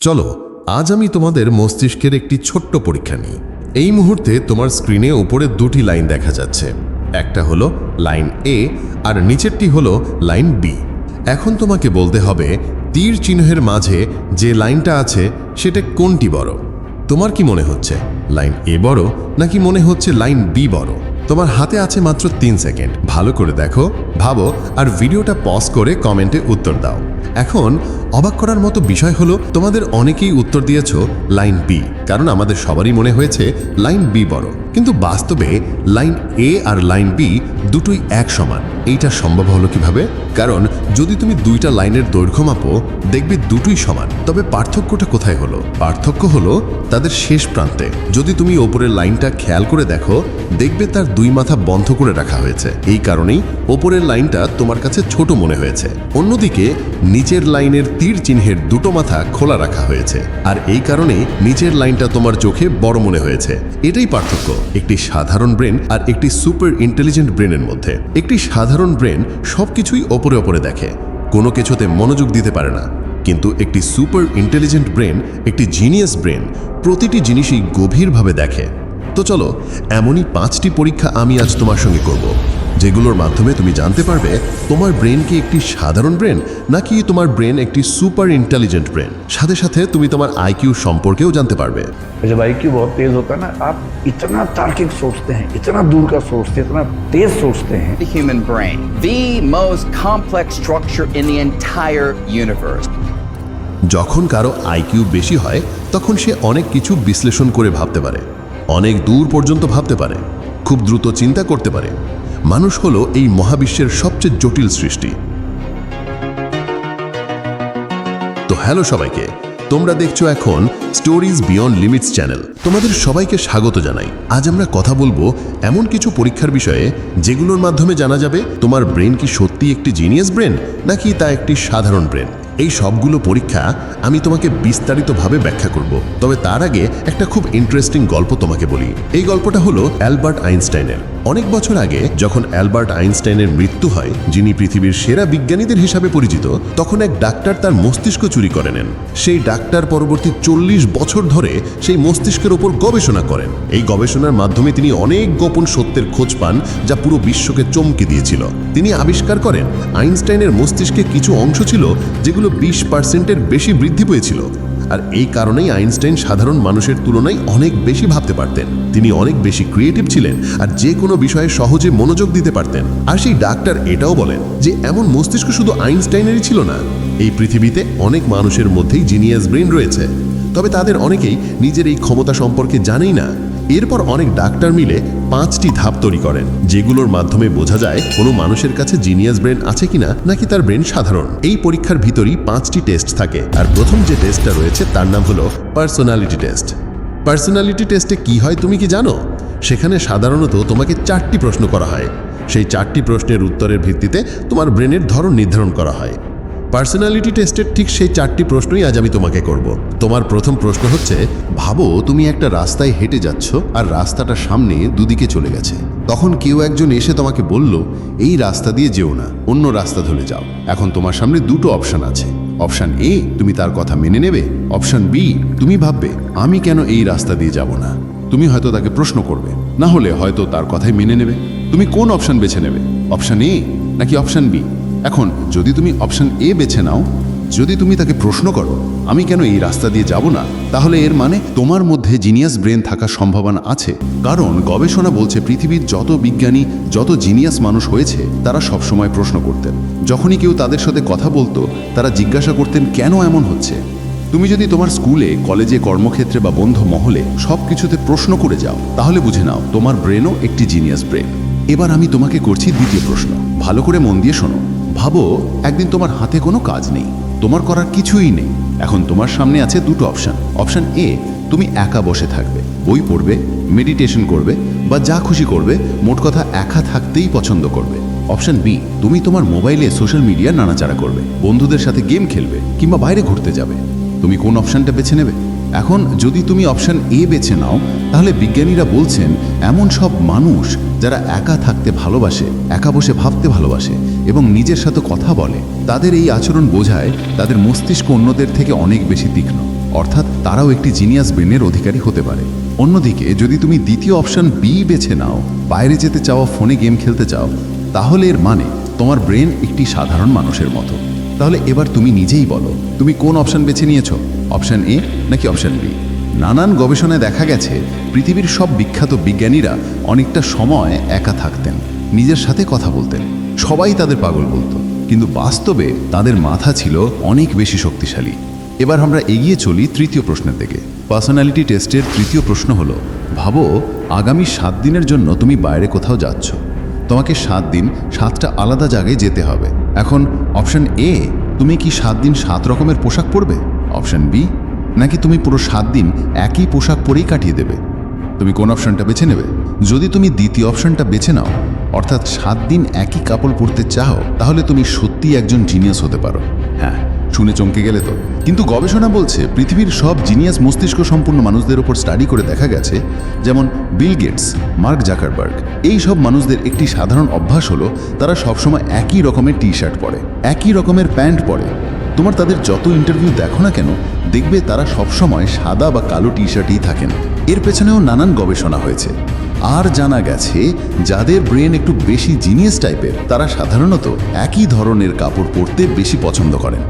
চলো, আজ আমি তোমাদের মস্তিষ্কের একটি ছোট্ট পরীক্ষা নিই। এই মুহূর্তে তোমার স্ক্রিনে উপরে দুটি লাইন দেখা যাচ্ছে। একটা হলো লাইন এ আর নিচেরটি হলো লাইন বি এখন তোমাকে বলতে হবে, তীর চিহ্নের মাঝে যে লাইনটা আছে, সেটা কোনটি বড়? তোমার কি মনে হচ্ছে লাইন এ বড় নাকি মনে হচ্ছে লাইন বি বড়? তোমার হাতে আছে মাত্র তিন সেকেন্ড ভালো করে দেখো, ভাবো, আর ভিডিওটা পজ করে কমেন্টে উত্তর দাও। এখন অবাক করার মতো বিষয় হলো তোমাদের অনেকেই উত্তর দিয়েছ লাইন বি। কারণ আমাদের সবারই মনে হয়েছে লাইন বি বড়। কিন্তু বাস্তবে লাইন এ আর লাইন বি দুটোই এক সমান। এইটা সম্ভব হলো কীভাবে? কারণ যদি তুমি দুইটা লাইনের দৈর্ঘ্য মাপো, দেখবে দুটোই সমান। তবে পার্থক্যটা কোথায় হলো? পার্থক্য হলো তাদের শেষ প্রান্তে। যদি তুমি ওপরের লাইনটা খেয়াল করে দেখো, দেখবে তার দুই মাথা বন্ধ করে রাখা হয়েছে। এই কারণেই ওপরের লাইনটা তোমার কাছে ছোট মনে হয়েছে। অন্যদিকে নিচের লাইনের তীর চিহ্নের দুটো মাথা খোলা রাখা হয়েছে। আর এই কারণে নিচের লাইনটা তোমার চোখে বড় মনে হয়েছে। এটাই পার্থক্য। একটি সাধারণ ব্রেন আর একটি সুপার ইন্টেলিজেন্ট ব্রেনের মধ্যে। একটি সাধারণ ব্রেন সবকিছুই ওপরে ওপরে দেখে। কোনো কিছুতে মনোযোগ দিতে পারে না। কিন্তু একটি সুপার ইন্টেলিজেন্ট ব্রেন, একটি জিনিয়াস ব্রেন, প্রতিটি জিনিসই গভীরভাবে দেখে। তো চলো, এমনই পাঁচটি পরীক্ষা আমি আজ তোমার সঙ্গে করব। যেগুলোর মাধ্যমে তুমি জানতে পারবে তোমার ব্রেন কি একটি সাধারণ ব্রেন নাকি তোমার ব্রেন একটি সুপার ইন্টেলিজেন্ট ব্রেন সাথে সাথে তুমি তোমার আইকিউ সম্পর্কেও জানতে পারবে जब आई बहुत तेज होता है ना आप इतना तार्किक सोचते हैं इतना दूर का सोचते हैं इतना तेज सोचते हैं the human brain, the most complex structure in the entire universe. যখন কারো আইকিউ বেশি হয় তখন সে অনেক কিছু বিশ্লেষণ করে ভাবতে পারে অনেক দূর পর্যন্ত ভাবতে পারে খুব দ্রুত চিন্তা করতে পারে মানুষ হল এই মহাবিশ্বের সবচেয়ে জটিল সৃষ্টি। তো হ্যালো সবাইকে, তোমরা দেখছ এখন স্টোরিজ বিয়ন্ড লিমিটস চ্যানেল তোমাদের সবাইকে স্বাগত জানাই। আজ আমরা কথা বলব এমন কিছু পরীক্ষার বিষয়ে যেগুলোর মাধ্যমে জানা যাবে তোমার ব্রেন কি সত্যি একটি জিনিয়াস ব্রেন নাকি তা একটি সাধারণ ব্রেন এই সবগুলো পরীক্ষা আমি তোমাকে বিস্তারিতভাবে ব্যাখ্যা করব। তবে তার আগে একটা খুব ইন্টারেস্টিং গল্প তোমাকে বলি। এই গল্পটা হলো অ্যালবার্ট আইনস্টাইনের। অনেক বছর আগে যখন অ্যালবার্ট আইনস্টাইনের মৃত্যু হয়, যিনি পৃথিবীর সেরা বিজ্ঞানীদের হিসাবে পরিচিত, তখন এক ডাক্তার তার মস্তিষ্ক চুরি করে নেন। সেই ডাক্তার পরবর্তী চল্লিশ বছর ধরে সেই মস্তিষ্কের ওপর গবেষণা করেন। এই গবেষণার মাধ্যমে তিনি অনেক গোপন সত্যের খোঁজ পান, যা পুরো বিশ্বকে চমকে দিয়েছিল। তিনি আবিষ্কার করেন, আইনস্টাইনের মস্তিষ্কে কিছু অংশ ছিল, যেগুলো বিশ পার্সেন্টের বেশি বৃদ্ধি পেয়েছিল। আর এই কারণেই আইনস্টাইন সাধারণ মানুষের তুলনায় অনেক বেশি ভাবতে পারতেন। তিনি অনেক বেশি ক্রিয়েটিভ ছিলেন আর যে কোনো বিষয়ে সহজে মনোযোগ দিতে পারতেন। আর সেই ডাক্তার এটাও বলেন যে এমন মস্তিষ্ক শুধু আইনস্টাইনেরই ছিল না, এই পৃথিবীতে অনেক মানুষের মধ্যেই জিনিয়াস ব্রেন রয়েছে। তবে তাদের অনেকেই নিজের এই ক্ষমতা সম্পর্কে জানেই না। এরপর অনেক ডাক্তার মিলে পাঁচটি ধাপ তৈরি করেন, যেগুলোর মাধ্যমে বোঝা যায় কোনো মানুষের কাছে জিনিয়াস ব্রেন আছে কিনা নাকি তার ব্রেন সাধারণ। এই পরীক্ষার ভিতরই পাঁচটি টেস্ট থাকে, আর প্রথম যে টেস্টটা রয়েছে তার নাম হলো পার্সোনালিটি টেস্ট। পার্সোনালিটি টেস্টে কি হয় তুমি কি জানো? সেখানে সাধারণত তোমাকে চারটি প্রশ্ন করা হয়। সেই চারটি প্রশ্নের উত্তরের ভিত্তিতে তোমার ব্রেনের ধরন নির্ধারণ করা হয়। পার্সোনালিটি টেস্টের ঠিক সেই চারটি প্রশ্নই আজ আমি তোমাকে করব। তোমার প্রথম প্রশ্ন হচ্ছে, ভাবো তুমি একটা রাস্তায় হেঁটে যাচ্ছ আর রাস্তাটা সামনে দুদিকে চলে গেছে। তখন কেউ একজন এসে তোমাকে বলল, এই রাস্তা দিয়ে যেও না, অন্য রাস্তা ধরে যাও। এখন তোমার সামনে দুটো অপশন আছে। অপশন এ, তুমি তার কথা মেনে নেবে। অপশন বি, তুমি ভাববে, আমি কেন এই রাস্তা দিয়ে যাব না? তুমি হয়তো তাকে প্রশ্ন করবে। না হলে হয়তো তার কথাই মেনে নেবে। তুমি কোন অপশন বেছে নেবে? অপশন এ নাকি অপশন বি? এখন, যদি তুমি অপশন এ বেছে নাও, যদি তুমি তাকে প্রশ্ন করো, আমি কেন এই রাস্তা দিয়ে যাব না, তাহলে এর মানে তোমার মধ্যে জিনিয়াস ব্রেন থাকার সম্ভাবনা আছে। কারণ, গবেষণা বলছে পৃথিবীর যত বিজ্ঞানী, যত জিনিয়াস মানুষ হয়েছে, তারা সবসময় প্রশ্ন করতেন। যখনই কেউ তাদের সাথে কথা বলতো, তারা জিজ্ঞাসা করতেন, কেন এমন হচ্ছে? তুমি যদি তোমার স্কুলে, কলেজে, কর্মক্ষেত্রে বা বন্ধু মহলে সব কিছুতে প্রশ্ন করে যাও, তাহলে বুঝে নাও, তোমার ব্রেনও একটি জিনিয়াস ব্রেন এবার আমি তোমাকে করছি দ্বিতীয় প্রশ্ন। ভালো করে মন দিয়ে শোনো। ভাবো, একদিন তোমার হাতে কোনো কাজ নেই। তোমার করার কিছুই নেই। এখন তোমার সামনে আছে দুটো অপশন। অপশন এ, তুমি একা বসে থাকবে। বই পড়বে, মেডিটেশন করবে বা যা খুশি করবে, মোট কথা একা থাকতেই পছন্দ করবে। অপশন বি, তুমি তোমার মোবাইলে সোশ্যাল মিডিয়া নাড়াচাড়া করবে। বন্ধুদের সাথে গেম খেলবে কিংবা বাইরে ঘুরতে যাবে। তুমি কোন অপশনটা বেছে নেবে? এখন যদি তুমি অপশন এ বেছে নাও, তাহলে বিজ্ঞানীরা বলছেন, এমন সব মানুষ যারা একা থাকতে ভালোবাসে, একা বসে ভাবতে ভালোবাসে। এবং নিজের সাথে কথা বলে। তাদের এই আচরণ বোঝায় তাদের মস্তিষ্ক অন্যদের থেকে অনেক বেশি তীক্ষ্ণ। অর্থাৎ তারাও একটি জিনিয়াস ব্রেনের অধিকারী হতে পারে। অন্যদিকে, যদি তুমি দ্বিতীয় অপশন বি বেছে নাও, বাইরে যেতে চাও, ফোনে গেম খেলতে চাও, তাহলে এর মানে তোমার ব্রেন একটি সাধারণ মানুষের মতো। তাহলে এবার তুমি নিজেই বলো, তুমি কোন অপশন বেছে নিয়েছো? অপশন এ নাকি অপশন বি নানান গবেষণায় দেখা গেছে, পৃথিবীর সব বিখ্যাত বিজ্ঞানীরা অনেকটা সময় একা থাকতেন, নিজের সাথে কথা বলতেন। সবাই তাদের পাগল বলতো। কিন্তু বাস্তবে তাদের মাথা ছিল অনেক বেশি শক্তিশালী। এবার আমরা এগিয়ে চলি তৃতীয় প্রশ্নের দিকে। পার্সোনালিটি টেস্টের তৃতীয় প্রশ্ন হলো, ভাবো, আগামী সাত দিনের জন্য তুমি বাইরে কোথাও যাচ্ছ। তোমাকে সাত দিন, সাতটা আলাদা জায়গায় যেতে হবে। এখন অপশন এ, তুমি কি সাত দিন সাত রকমের পোশাক পরবে? অপশন বি, নাকি তুমি পুরো সাত দিন একই পোশাক পরেই কাটিয়ে দেবে? তুমি কোন অপশনটা বেছে নেবে? যদি তুমি দ্বিতীয় অপশনটা বেছে নাও অর্থাৎ সাত দিন একই কাপড় পরতে চাও, তাহলে তুমি সত্যি একজন জিনিয়াস হতে পারো। হ্যাঁ শুনে চমকে গেলে তো। কিন্তু গবেষণা বলছে, পৃথিবীর সব জিনিয়াস মস্তিষ্ক সম্পন্ন মানুষদের ওপর স্টাডি করে দেখা গেছে, যেমন বিল গেটস মার্ক জাকারবার্গ এই সব মানুষদের একটি সাধারণ অভ্যাস হলো, তারা সবসময় একই রকমের টি শার্ট পরে, একই রকমের প্যান্ট পরে। তোমার তাদের যত ইন্টারভিউ দেখো না কেন, দেখবে তারা সবসময় সাদা বা কালো টি শার্টেই থাকেন। এর পেছনেও নানান গবেষণা হয়েছে। আর জানা গেছে, যাদের ব্রেন একটু বেশি জিনিয়াস টাইপের, তারা সাধারণত একই ধরনের কাপড় পরতে বেশি পছন্দ করেন।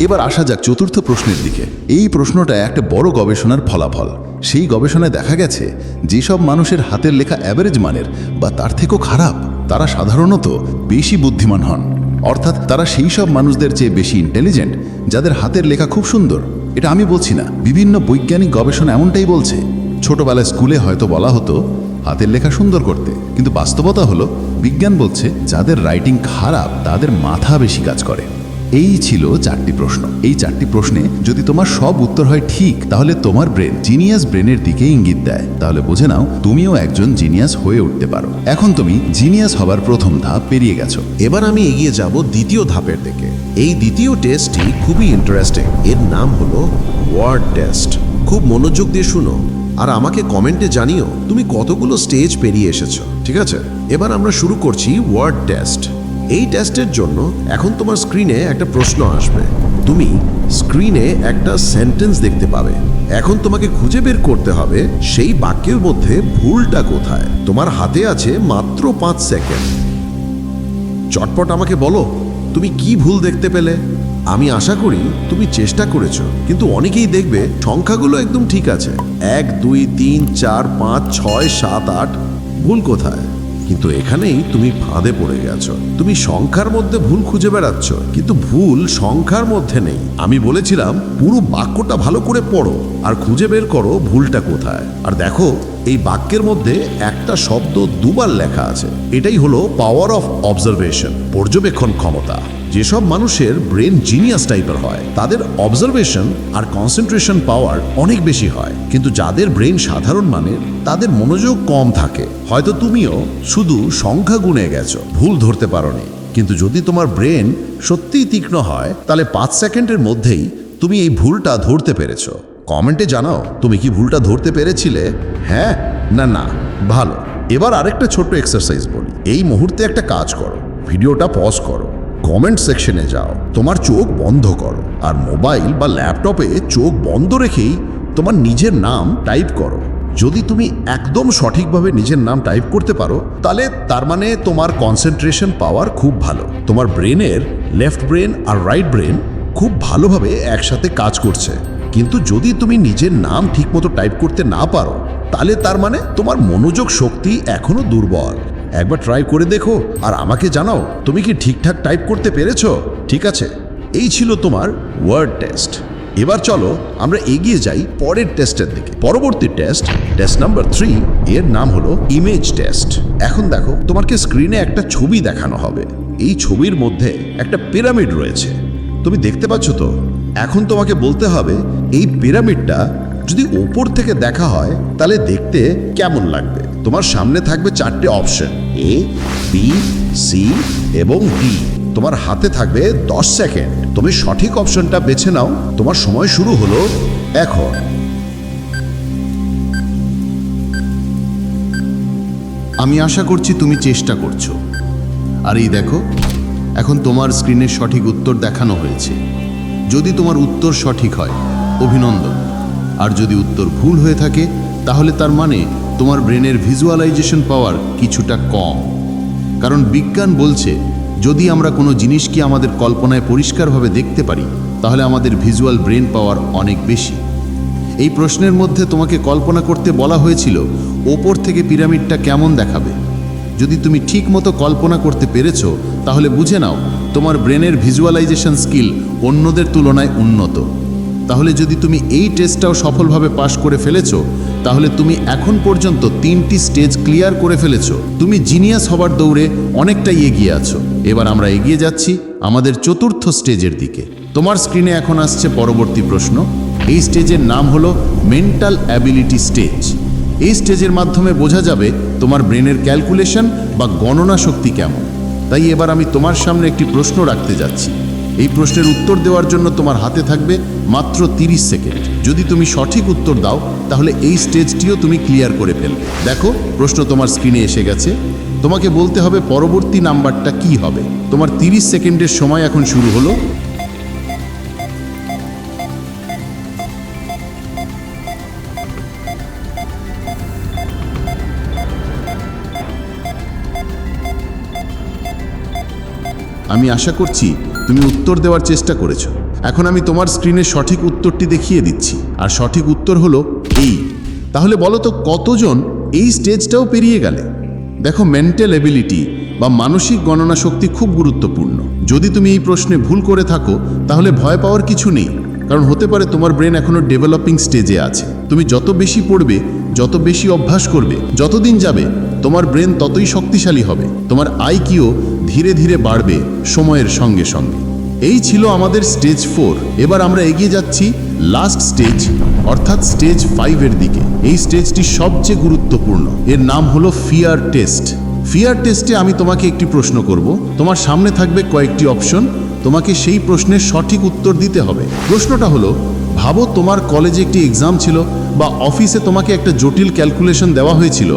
এবার আসা যাক চতুর্থ প্রশ্নের দিকে। এই প্রশ্নটা একটা বড় গবেষণার ফলাফল। সেই গবেষণায় দেখা গেছে, যেসব মানুষের হাতের লেখা অ্যাভারেজ মানের বা তার থেকেও খারাপ, তারা সাধারণত বেশি বুদ্ধিমান হন। অর্থাৎ তারা সেই সব মানুষদের চেয়ে বেশি ইন্টেলিজেন্ট যাদের হাতের লেখা খুব সুন্দর। এটা আমি বলছি না, বিভিন্ন বৈজ্ঞানিক গবেষণা এমনটাই বলছে। ছোটবেলায় স্কুলে হয়তো বলা হতো হাতের লেখা সুন্দর করতে। কিন্তু বাস্তবতা হলো, বিজ্ঞান বলছে যাদের রাইটিং খারাপ, তাদের মাথা বেশি কাজ করে। এই ছিল চারটি প্রশ্ন। এই চারটি প্রশ্নে যদি তোমার সব উত্তর হয় ঠিক, তাহলে তোমার ব্রেন জিনিয়াস ব্রেনের দিকে ইঙ্গিত দেয়। তাহলে বুঝে নাও, তুমিও একজন জিনিয়াস হয়ে উঠতে পারো। এখন তুমি জিনিয়াস হবার প্রথম ধাপ পেরিয়ে গেছো। এবার আমি এগিয়ে যাব দ্বিতীয় ধাপের দিকে। এই দ্বিতীয় টেস্টটি খুবই ইন্টারেস্টিং এর নাম হলো ওয়ার্ড টেস্ট খুব মনোযোগ দিয়ে শুনো। আর আমাকে কমেন্টে জানিও, তুমি কতগুলো স্টেজ পেরিয়ে এসেছ, ঠিক আছে? এবার আমরা শুরু করছি ওয়ার্ড টেস্ট। এই টেস্টের জন্য এখন তোমার স্ক্রিনে একটা প্রশ্ন আসবে। তুমি স্ক্রিনে একটা সেন্টেন্স দেখতে পাবে। এখন তোমাকে খুঁজে বের করতে হবে সেই বাক্যের মধ্যে ভুলটা কোথায়। তোমার হাতে আছে মাত্র পাঁচ সেকেন্ড। চটপট আমাকে বলো, তুমি কি ভুল দেখতে পেলে? আমি আশা করি তুমি চেষ্টা করেছ, কিন্তু অনেকেই দেখবে সংখ্যাগুলো একদম ঠিক আছে। এক, দুই, তিন, চার, পাঁচ, ছয়, সাত, আট, ভুল কোথায়? কিন্তু এখানেই তুমি ফাঁদে পড়ে গেছো। তুমি সংখ্যার মধ্যে ভুল খুঁজে বেড়াচ্ছ, কিন্তু ভুল সংখ্যার মধ্যে নেই। আমি বলেছিলাম, পুরো বাক্যটা ভালো করে পড়ো, আর খুঁজে বের করো ভুলটা কোথায়। আর দেখো, এই বাক্যের মধ্যে একটা শব্দ দুবার লেখা আছে। এটাই হলো পাওয়ার অফ অবজারভেশন পর্যবেক্ষণ ক্ষমতা। যেসব মানুষের ব্রেন জিনিয়াস টাইপের হয়, তাদের অবজারভেশন আর কনসেন্ট্রেশন পাওয়ার অনেক বেশি হয়। কিন্তু যাদের ব্রেন সাধারণ মানের, তাদের মনোযোগ কম থাকে। হয়তো তুমিও শুধু সংখ্যা গুনে গেছো, ভুল ধরতে পারোনি। কিন্তু যদি তোমার ব্রেন সত্যিই তীক্ষ্ণ হয়, তাহলে পাঁচ সেকেন্ডের মধ্যেই তুমি এই ভুলটা ধরতে পেরেছ। কমেন্টে জানাও, তুমি কি ভুলটা ধরতে পেরেছিলে? হ্যাঁ না না, ভালো। এবার আরেকটা ছোট্ট এক্সারসাইজ বলি। এই মুহূর্তে একটা কাজ করো। ভিডিওটা পজ করো। কমেন্ট সেকশনে যাও। তোমার চোখ বন্ধ করো আর মোবাইল বা ল্যাপটপে চোখ বন্ধ রেখেই তোমার নিজের নাম টাইপ করো। যদি তুমি একদম সঠিকভাবে নিজের নাম টাইপ করতে পারো, তাহলে তার মানে তোমার কনসেন্ট্রেশন পাওয়ার খুব ভালো। তোমার ব্রেনের লেফট ব্রেন আর রাইট ব্রেন খুব ভালোভাবে একসাথে কাজ করছে। কিন্তু যদি তুমি নিজের নাম ঠিকমতো টাইপ করতে না পারো, তাহলে তার মানে তোমার মনোযোগ শক্তি এখনও দুর্বল। একবার ট্রাই করে দেখো। আর আমাকে জানাও, তুমি কি ঠিকঠাক টাইপ করতে পেরেছ? ঠিক আছে। এই ছিল তোমার ওয়ার্ড টেস্ট এবার চলো, আমরা এগিয়ে যাই পরের টেস্টের দিকে। পরবর্তী টেস্ট টেস্ট নাম্বার থ্রি এর নাম হলো ইমেজ টেস্ট এখন দেখো, তোমাকে স্ক্রিনে একটা ছবি দেখানো হবে। এই ছবির মধ্যে একটা পিরামিড রয়েছে। তুমি দেখতে পাচ্ছ তো? এখন তোমাকে বলতে হবে, এই পিরামিডটা যদি ওপর থেকে দেখা হয়, তাহলে দেখতে কেমন লাগবে? তোমার সামনে থাকবে চারটে অপশন এ বি সি এবং ডি তোমার হাতে থাকবে দশ সেকেন্ড তুমি সঠিক অপশনটা বেছে নাও। তোমার সময় শুরু হলো এখন। আমি আশা করছি তুমি চেষ্টা করছ। আর এই দেখো, এখন তোমার স্ক্রিনে সঠিক উত্তর দেখানো হয়েছে। যদি তোমার উত্তর সঠিক হয়, অভিনন্দন। আর যদি উত্তর ভুল হয়ে থাকে, তাহলে তার মানে তোমার ব্রেনের ভিজুয়ালাইজেশন পাওয়ার কিছুটা কম। কারণ বিজ্ঞান বলছে, যদি আমরা কোনো জিনিসকে আমাদের কল্পনায় পরিষ্কারভাবে দেখতে পারি, তাহলে আমাদের ভিজুয়াল ব্রেন পাওয়ার অনেক বেশি। এই প্রশ্নের মধ্যে তোমাকে কল্পনা করতে বলা হয়েছিল, ওপর থেকে পিরামিডটা কেমন দেখাবে। যদি তুমি ঠিক মতো কল্পনা করতে পেরেছ, তাহলে বুঝে নাও, তোমার ব্রেনের ভিজুয়ালাইজেশন স্কিল অন্যদের তুলনায় উন্নত। তাহলে যদি তুমি এই টেস্টটাও সফলভাবে পাশ করে ফেলেছো, তাহলে তুমি এখন পর্যন্ত তিনটি স্টেজ ক্লিয়ার করে ফেলেছো। তুমি জিনিয়াস হবার দৌড়ে অনেকটাই এগিয়ে আছো। এবার আমরা এগিয়ে যাচ্ছি আমাদের চতুর্থ স্টেজের দিকে। তোমার স্ক্রিনে এখন আসছে পরবর্তী প্রশ্ন। এই স্টেজের নাম হলো মেন্টাল অ্যাবিলিটি স্টেজ এই স্টেজের মাধ্যমে বোঝা যাবে তোমার ব্রেনের ক্যালকুলেশন বা গণনা শক্তি কেমন। তাই এবার আমি তোমার সামনে একটি প্রশ্ন রাখতে যাচ্ছি। এই প্রশ্নের উত্তর দেওয়ার জন্য তোমার হাতে থাকবে মাত্র 30 সেকেন্ড। যদি তুমি সঠিক উত্তর দাও, তাহলে এই স্টেজটিও তুমি ক্লিয়ার করে ফেলবে। দেখো, প্রশ্ন তোমার স্ক্রিনে এসে গেছে। তোমাকে বলতে হবে পরবর্তী নাম্বারটা কি হবে। তোমার 30 সেকেন্ডের সময় এখন শুরু হলো। আমি আশা করছি তুমি উত্তর দেওয়ার চেষ্টা করেছ। এখন আমি তোমার স্ক্রিনে সঠিক উত্তরটি দেখিয়ে দিচ্ছি। আর সঠিক উত্তর হলো এই। তাহলে বলো তো, কতজন এই স্টেজটাও পেরিয়ে গেলে? দেখো মেন্টাল এবিলিটি বা মানসিক গণনা শক্তি খুব গুরুত্বপূর্ণ। যদি তুমি এই প্রশ্নে ভুল করে থাকো, তাহলে ভয় পাওয়ার কিছু নেই। কারণ হতে পারে তোমার ব্রেন এখনও ডেভেলপিং স্টেজে আছে। তুমি যত বেশি পড়বে, যত বেশি অভ্যাস করবে, যতদিন যাবে তোমার ব্রেন ততই শক্তিশালী হবে, তোমার আইকিও ধীরে ধীরে বাড়বে সময়ের সঙ্গে সঙ্গে। এই ছিল আমাদের স্টেজ ফোর। এবার আমরা এগিয়ে যাচ্ছি লাস্ট স্টেজ, অর্থাৎ স্টেজ ফাইভের দিকে। এই স্টেজটি সবচেয়ে গুরুত্বপূর্ণ। এর নাম হলো ফিয়ার টেস্ট। ফিয়ার টেস্টে আমি তোমাকে একটি প্রশ্ন করব। তোমার সামনে থাকবে কয়েকটি অপশন। তোমাকে সেই প্রশ্নের সঠিক উত্তর দিতে হবে। প্রশ্নটা হলো, ভাবো তোমার কলেজে একটি এক্সাম ছিল বা অফিসে তোমাকে একটা জটিল ক্যালকুলেশন দেওয়া হয়েছিল।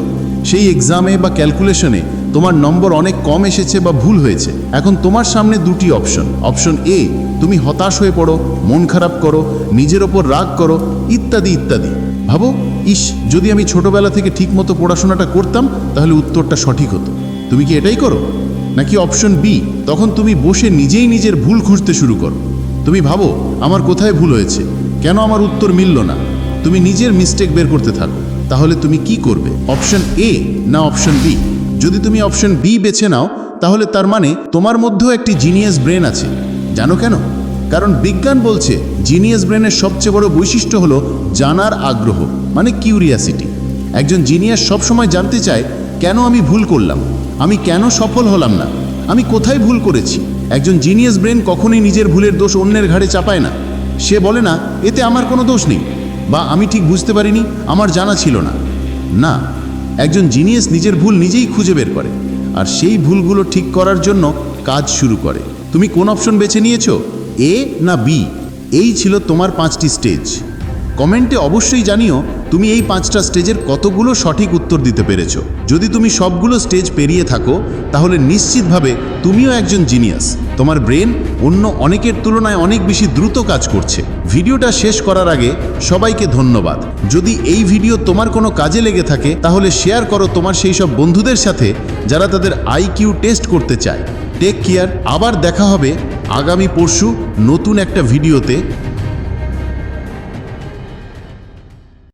সেই এক্সামে বা ক্যালকুলেশনে তোমার নম্বর অনেক কম এসেছে বা ভুল হয়েছে। এখন তোমার সামনে দুটি অপশন অপশন এ তুমি হতাশ হয়ে পড়ো, মন খারাপ করো, নিজের ওপর রাগ করো, ইত্যাদি ইত্যাদি। ভাবো, ইস, যদি আমি ছোটবেলা থেকে ঠিকমতো পড়াশোনাটা করতাম, তাহলে উত্তরটা সঠিক হতো। তুমি কি এটাই করো? নাকি অপশন বি তখন তুমি বসে নিজেই নিজের ভুল খুঁজতে শুরু করো। তুমি ভাবো, আমার কোথায় ভুল হয়েছে? কেন আমার উত্তর মিলল না? তুমি নিজের মিস্টেক বের করতে থাকো। তাহলে তুমি কি করবে? অপশন এ না অপশন বি যদি তুমি অপশন বি বেছে নাও, তাহলে তার মানে তোমার মধ্যেও একটি জিনিয়াস ব্রেন আছে। জানো কেন? কারণ বিজ্ঞান বলছে, জিনিয়াস ব্রেনের সবচেয়ে বড় বৈশিষ্ট্য হলো জানার আগ্রহ মানে কিউরিয়াসিটি। একজন জিনিয়াস সবসময় জানতে চায়, কেন আমি ভুল করলাম? আমি কেন সফল হলাম না? আমি কোথায় ভুল করেছি? একজন জিনিয়াস ব্রেন কখনোই নিজের ভুলের দোষ অন্যের ঘাড়ে চাপায় না। সে বলে, না, এতে আমার কোনো দোষ নেই। বা আমি ঠিক বুঝতে পারিনি, আমার জানা ছিল না। না, একজন জিনিয়াস নিজের ভুল নিজেই খুঁজে বের করে, আর সেই ভুলগুলো ঠিক করার জন্য কাজ শুরু করে। তুমি কোন অপশন বেছে নিয়েছ? এ না বি? এই ছিল তোমার পাঁচটি স্টেজ। কমেন্টে অবশ্যই জানিও, তুমি এই পাঁচটা স্টেজের কতগুলো সঠিক উত্তর দিতে পেরেছ। যদি তুমি সবগুলো স্টেজ পেরিয়ে থাকো, তাহলে নিশ্চিতভাবে তুমিও একজন জিনিয়াস। তোমার ব্রেন অন্য অনেকের তুলনায় অনেক বেশি দ্রুত কাজ করছে। ভিডিওটা শেষ করার আগে সবাইকে ধন্যবাদ। যদি এই ভিডিও তোমার কোনো কাজে লেগে থাকে, তাহলে শেয়ার করো তোমার সেই সব বন্ধুদের সাথে যারা তাদের আইকিউ টেস্ট করতে চায়। Take care. আবার দেখা হবে আগামী পরশু নতুন একটা ভিডিওতে।